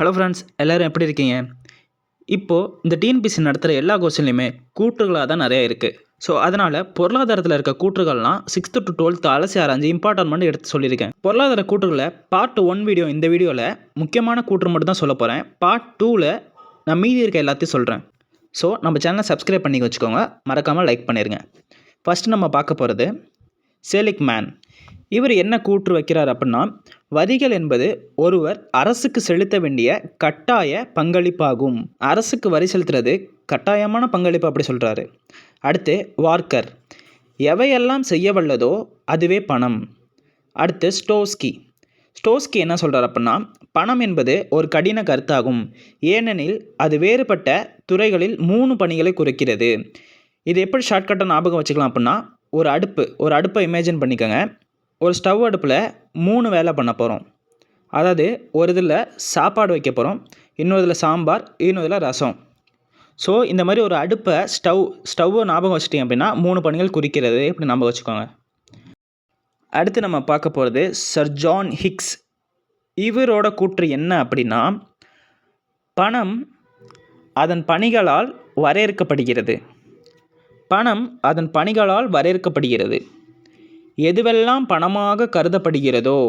Hello friends எல்லோரும் எப்படி இருக்கீங்க? இப்போது இந்த டிஎன்பிசி நடத்துகிற எல்லா கொஸ்டின்லையுமே கூற்றுகளாக தான் நிறைய இருக்குது ஸோ அதனால் பொருளாதாரத்தில் இருக்க கூற்றுகள்லாம் சிக்ஸ்த்து டு டுவெல்த்து அலசி ஆராய்ஞ்சு இம்பார்ட்டன் பண்ணி எடுத்து சொல்லியிருக்கேன். பொருளாதார கூற்றுகளை பார்ட் ஒன் வீடியோ இந்த வீடியோவில் முக்கியமான கூற்று மட்டும் தான் சொல்ல போகிறேன் பார்ட் டூவில் நான் மீதி இருக்க எல்லாத்தையும் சொல்கிறேன் ஸோ நம்ம சேனலை சப்ஸ்கிரைப் பண்ணி வச்சுக்கோங்க. மறக்காமல் லைக் பண்ணிடுங்க ஃபஸ்ட்டு நம்ம பார்க்க போகிறது சேலிக் மேன் இவர் என்ன கூற்று வைக்கிறார் அப்படின்னா வரிகள் என்பது ஒருவர் அரசுக்கு செலுத்த வேண்டிய கட்டாய பங்களிப்பாகும். அரசுக்கு வரி செலுத்துறது கட்டாயமான பங்களிப்பு அப்படி சொல்கிறாரு அடுத்து வார்க்கர் எவையெல்லாம் செய்ய வல்லதோ அதுவே பணம். அடுத்து ஸ்டோஸ்கி. ஸ்டோஸ்கி என்ன சொல்கிறார் அப்படின்னா பணம் என்பது ஒரு கடின கருத்தாகும். ஏனெனில் அது வேறுபட்ட துறைகளில் மூணு பணிகளை குறைக்கிறது. இது எப்படி ஷார்ட்கட்டாக ஞாபகம் வச்சுக்கலாம் அப்படின்னா ஒரு அடுப்பு ஒரு அடுப்பை இமேஜின் பண்ணிக்கோங்க. ஒரு ஸ்டவ் அடுப்பில் மூணு வேலை பண்ண போகிறோம். அதாவது ஒரு இதில் சாப்பாடு வைக்க போகிறோம் இன்னொரு இதில் சாம்பார் இன்னொரு இதில் ரசம். ஸோ இந்த மாதிரி ஒரு அடுப்பை ஸ்டவ் ஸ்டவ்வை ஞாபகம் வச்சுட்டிங்க அப்படின்னா மூணு பணிகள் குறிக்கிறது இப்படி ஞாபகம் வச்சுக்கோங்க. அடுத்து நம்ம பார்க்க போகிறது சர் ஜான் ஹிக்ஸ் இவரோட கூற்று என்ன அப்படின்னா பணம் அதன் பணிகளால் வரையறுக்கப்படுகிறது. பணம் அதன் பணிகளால் வரையறுக்கப்படுகிறது. எதுவெல்லாம் பணமாக கருதப்படுகிறதோ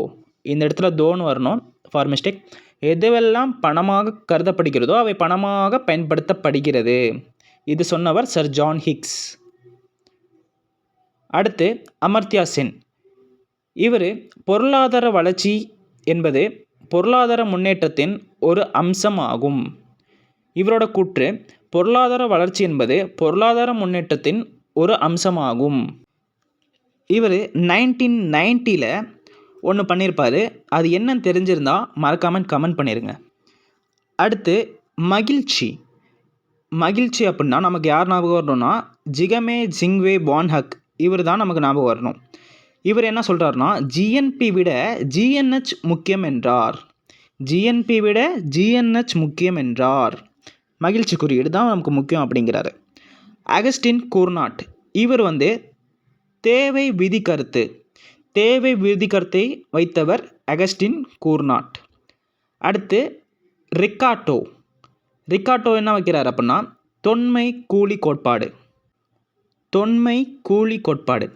இந்த இடத்துல தோன் வரணும் ஃபார் மிஸ்டேக் எதுவெல்லாம் பணமாக கருதப்படுகிறதோ அவை பணமாக பயன்படுத்தப்படுகிறது. இது சொன்னவர் சர் ஜான் ஹிக்ஸ் அடுத்து அமர்த்தியா சென். இவர் பொருளாதார வளர்ச்சி என்பது பொருளாதார முன்னேற்றத்தின் ஒரு அம்சமாகும். இவரோட கூற்று பொருளாதார வளர்ச்சி என்பது பொருளாதார முன்னேற்றத்தின் ஒரு அம்சமாகும். இவர் நைன்டீன் நைன்ட்டியில் ஒன்று பண்ணியிருப்பார் அது என்னன்னு தெரிஞ்சிருந்தால் மறக்காமல் கமெண்ட் பண்ணிடுங்க அடுத்து மகிழ்ச்சி. மகிழ்ச்சி அப்படின்னா நமக்கு யார் ஞாபகம் வரணும்னா ஜிகமே ஜிங்வே பான்ஹக் இவர் தான் நமக்கு ஞாபகம் வரணும். இவர் என்ன சொல்கிறாருன்னா ஜிஎன்பி விட ஜிஎன்ஹெச் முக்கியம் என்றார். ஜிஎன்பி விட ஜிஎன்ஹெச் முக்கியம் என்றார். மகிழ்ச்சி குறியீடு தான் நமக்கு முக்கியம் அப்படிங்கிறாரு. Augustin Cournot. இவர் வந்து தேவை விதி கருத்து. தேவை விதி கருத்தை வைத்தவர் அகஸ்டின் கூர்நாட். அடுத்து ரிக்காட்டோ. ரிக்காட்டோ என்ன வைக்கிறார் அப்படின்னா தொன்மை கூலி கோட்பாடு. தொன்மை கூலி கோட்பாடு.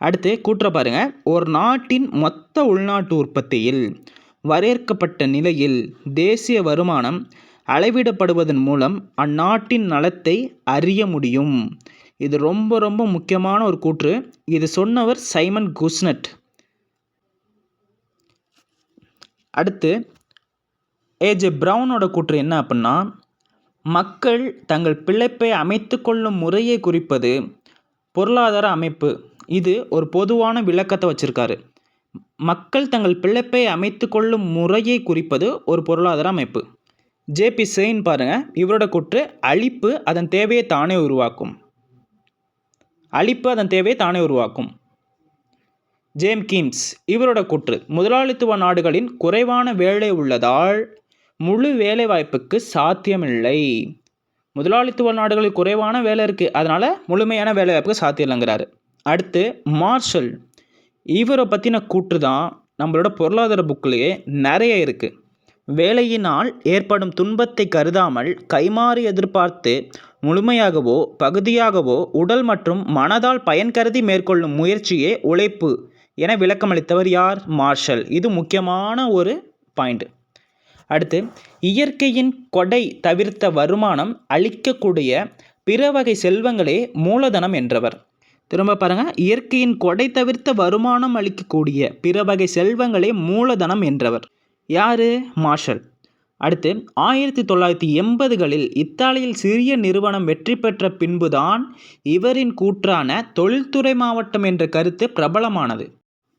அடுத்து கூற்ற பாருங்க. ஒரு நாட்டின் மொத்த உள்நாட்டு உற்பத்தியில் வரையறுக்கப்பட்ட நிலையில் தேசிய வருமானம் அளவிடப்படுவதன் மூலம் அந்நாட்டின் நலத்தை அறிய முடியும். இது ரொம்ப ரொம்ப முக்கியமான ஒரு கூற்று. இது சொன்னவர் சைமன் குஸ்னட். அடுத்து ஏஜே ப்ரௌனோட கூற்று என்ன அப்படின்னா மக்கள் தங்கள் பிழைப்பை அமைத்து கொள்ளும் முறையை குறிப்பது பொருளாதார அமைப்பு. இது ஒரு பொதுவான விளக்கத்தை வச்சுருக்காரு. மக்கள் தங்கள் பிழைப்பை அமைத்து கொள்ளும் முறையை குறிப்பது ஒரு பொருளாதார அமைப்பு. ஜேபி செயின் பாருங்கள் இவரோட கூற்று அழிப்பு அதன் தேவையை தானே உருவாக்கும். அழிப்பு அதன் தேவையை தானே உருவாக்கும். ஜேம் கிம்ஸ் இவரோட கூற்று. முதலாளித்துவ நாடுகளின் குறைவான வேலை உள்ளதால் முழு வேலை வாய்ப்புக்கு சாத்தியமில்லை. முதலாளித்துவ நாடுகளில் குறைவான வேலை இருக்குது அதனால் முழுமையான வேலை வாய்ப்புக்கு சாத்தியம் இல்லைங்கிறாரு அடுத்து மார்ஷல். இவரை பற்றின கூற்று தான் நம்மளோட பொருளாதார புக்கிலேயே நிறைய இருக்குது வேலையினால் ஏற்படும் துன்பத்தை கருதாமல் கைமாறு எதிர்பார்த்து முழுமையாகவோ பகுதியாகவோ உடல் மற்றும் மனதால் பயன் கருதி மேற்கொள்ளும் முயற்சியே உழைப்பு என விளக்கமளித்தவர் யார்? மார்ஷல். இது முக்கியமான ஒரு பாயிண்ட். அடுத்து இயற்கையின் கொடை தவிர்த்த வருமானம் அளிக்கக்கூடிய பிற வகை செல்வங்களே மூலதனம் என்றவர். திரும்ப பாருங்க இயற்கையின் கொடை தவிர்த்த வருமானம் அளிக்கக்கூடிய பிற வகை செல்வங்களே மூலதனம் என்றவர். யாரு? மார்ஷல். அடுத்து ஆயிரத்தி தொள்ளாயிரத்தி எண்பதுகளில் இத்தாலியில் சிறிய நிறுவனம் வெற்றி பெற்ற பின்புதான் இவரின் கூற்றான தொழில்துறை மாவட்டம் என்ற கருத்து பிரபலமானது.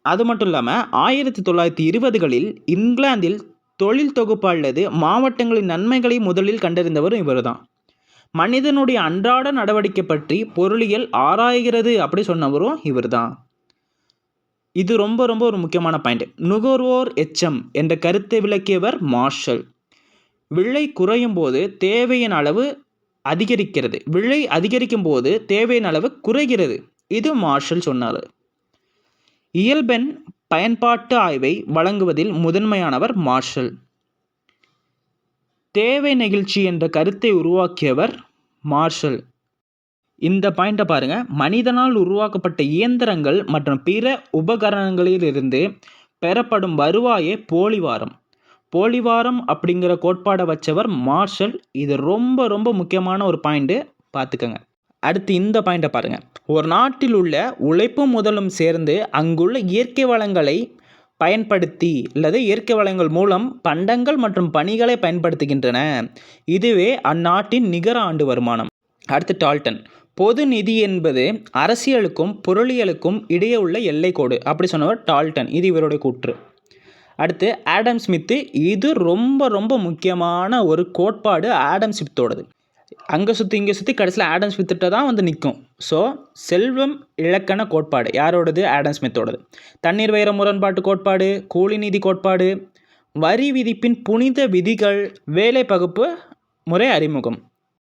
அது மட்டும் இல்லாமல் ஆயிரத்தி தொள்ளாயிரத்தி இருபதுகளில் இங்கிலாந்தில் தொழில் தொகுப்பு அல்லது மாவட்டங்களின் நன்மைகளை முதலில் கண்டறிந்தவரும் இவர் தான் மனிதனுடைய அன்றாட நடவடிக்கை பற்றி பொருளியல் ஆராய்கிறது அப்படி சொன்னவரும் இவர் தான் இது ரொம்ப ரொம்ப ஒரு முக்கியமான பாயிண்ட் நுகர்வோர் எச்சம் என்ற கருத்தை விளக்கியவர் மார்ஷல். விலை குறையும் போது தேவையின் அளவு அதிகரிக்கிறது. விலை அதிகரிக்கும் போது தேவையின் அளவு குறைகிறது. இது மார்ஷல் சொன்னார். இயல்பெண் பயன்பாட்டு ஆய்வை வழங்குவதில் முதன்மையானவர் மார்ஷல். தேவை நெகிழ்ச்சி என்ற கருத்தை உருவாக்கியவர் மார்ஷல். இந்த பாயிண்ட்டை பாருங்கள் மனிதனால் உருவாக்கப்பட்ட இயந்திரங்கள் மற்றும் பிற உபகரணங்களிலிருந்து பெறப்படும் வருவாயே போலிவாரம். போலிவாரம் அப்படிங்கிற கோட்பாடை வச்சவர் மார்ஷல். இது ரொம்ப ரொம்ப முக்கியமான ஒரு பாயிண்ட்டு பார்த்துக்கோங்க. அடுத்து இந்த பாயிண்ட்டை பாருங்கள் ஒரு நாட்டில் உள்ள உழைப்பும் முதலும் சேர்ந்து அங்குள்ள இயற்கை வளங்களை பயன்படுத்தி அல்லது இயற்கை வளங்கள் மூலம் பண்டங்கள் மற்றும் பணிகளை பயன்படுத்துகின்றன. இதுவே அந்நாட்டின் நிகர ஆண்டு வருமானம். அடுத்து டால்டன். பொது நிதி என்பது அரசியலுக்கும் பொருளியலுக்கும் இடையே உள்ள எல்லைக்கோடு. அப்படி சொன்னவர் டால்டன். இது இவருடைய கூற்று. அடுத்து ஆடம் ஸ்மித்து. இது ரொம்ப ரொம்ப முக்கியமான ஒரு கோட்பாடு ஆடம் ஸ்மித்தோடது. அங்கே சுற்றி இங்கே சுற்றி கடைசியில் ஆடம் ஸ்மித்திட்ட தான் வந்து நிற்கும் ஸோ செல்வம் இலக்கண கோட்பாடு. யாரோடது? ஆடம் ஸ்மித்தோடது. தண்ணீர் வைர முரண்பாட்டு கோட்பாடு கூலி நீதி கோட்பாடு வரி விதிப்பின் புனித விதிகள் வேலை பகுப்பு முறை அறிமுகம்.